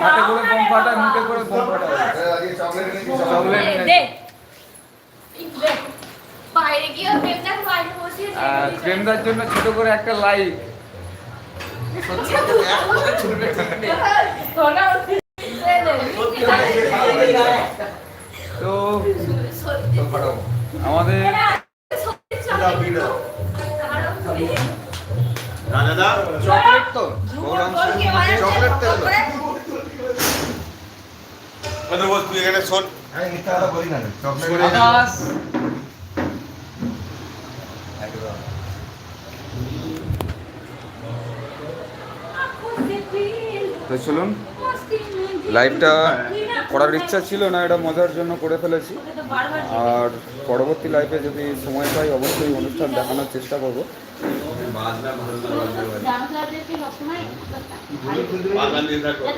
হাতে করে বোম ফাটায় মুখে করে বোম ফাটায় প্রেমদার জন্য ছোট করে একটা লাইক। তো আমাদের চকলেট তো। মানে চকলেট তো চকলেট? বল তুই এখানে শোন। আমি মিথ্যা কথা বলি না চকলেট আকাশ। তো চলুন লাইভটা করার ইচ্ছা ছিল না এটা মজার জন্য করে ফেলেছি। আর পরবর্তী লাইফে যদি সময় পাই অবশ্যই অনুষ্ঠান দেখানোর চেষ্টা করব। বাজনা ভালো